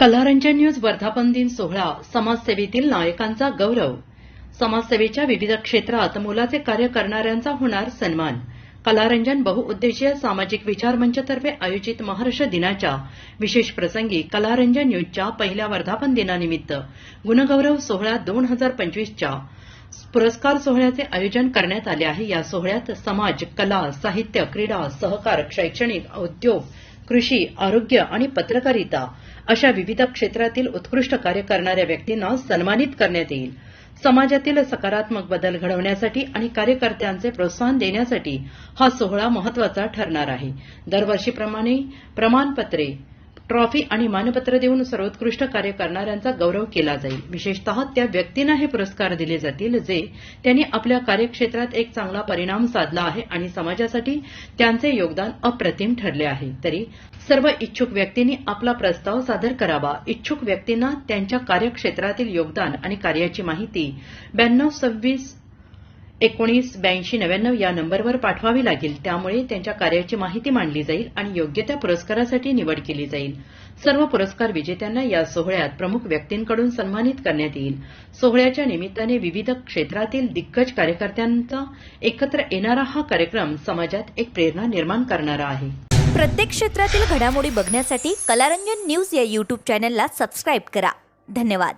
कलारंजन news वर्धापन दिन सोहळा समाजसेवेतील नायकांचा गौरव. समाजसेवेच्या विविध क्षेत्रात मोलाचे कार्य करणाऱ्यांचा होणार सन्मान. कलारंजन बहुउद्देशीय सामाजिक विचार मंचतर्फे आयोजित महाराष्ट्र दिनाच्या विशेष प्रसंगी कलारंजन न्यूजच्या पहिल्या वर्धापन दिनानिमित्त गुणगौरव सोहळा दोन हजार पंचवीसच्या पुरस्कार सोहळ्याचे आयोजन करण्यात आले आहे. या सोहळ्यात समाज कला साहित्य क्रीडा सहकार शैक्षणिक उद्योग कृषी आरोग्य आणि पत्रकारिता अशा विविध क्षेत्रातील उत्कृष्ट कार्य करणाऱ्या व्यक्तींना सन्मानित करण्यात येईल. समाजातील सकारात्मक बदल घडवण्यासाठी आणि कार्यकर्त्यांचे प्रोत्साहन देण्यासाठी हा सोहळा महत्त्वाचा ठरणार आहे. दरवर्षीप्रमाणे प्रमाणपत्रे ट्रॉफी आणि मानपत्र देऊन सर्वोत्कृष्ट कार्य करणाऱ्यांचा गौरव केला जाईल. विशेषतः त्या व्यक्तींना हे पुरस्कार दिले जातील जे त्यांनी आपल्या कार्यक्षेत्रात एक चांगला परिणाम साधला आहे आणि समाजासाठी त्यांचे योगदान अप्रतिम ठरले आहे. तरी सर्व इच्छुक व्यक्तींनी आपला प्रस्ताव सादर करावा. इच्छुक व्यक्तींना त्यांच्या कार्यक्षेत्रातील योगदान आणि कार्याची माहिती ब्याण्णव सव्वीस एकोणीस ब्याऐंशी नव्याण्णव या नंबरवर पाठवावी लागेल. त्यामुळे त्यांच्या कार्याची माहिती मांडली जाईल आणि योग्य त्या पुरस्कारासाठी निवड केली जाईल. सर्व पुरस्कार विजेत्यांना या सोहळ्यात प्रमुख व्यक्तींकडून सन्मानित करण्यात येईल. सोहळ्याच्या निमित्ताने विविध क्षेत्रातील दिग्गज कार्यकर्त्यांचा एकत्र येणारा हा कार्यक्रम समाजात एक प्रेरणा निर्माण करणारा आहे. प्रत्येक क्षेत्रातील घडामोडी बघण्यासाठी कलारंजन न्यूज या यूट्यूब चॅनलला सबस्क्राईब करा. धन्यवाद.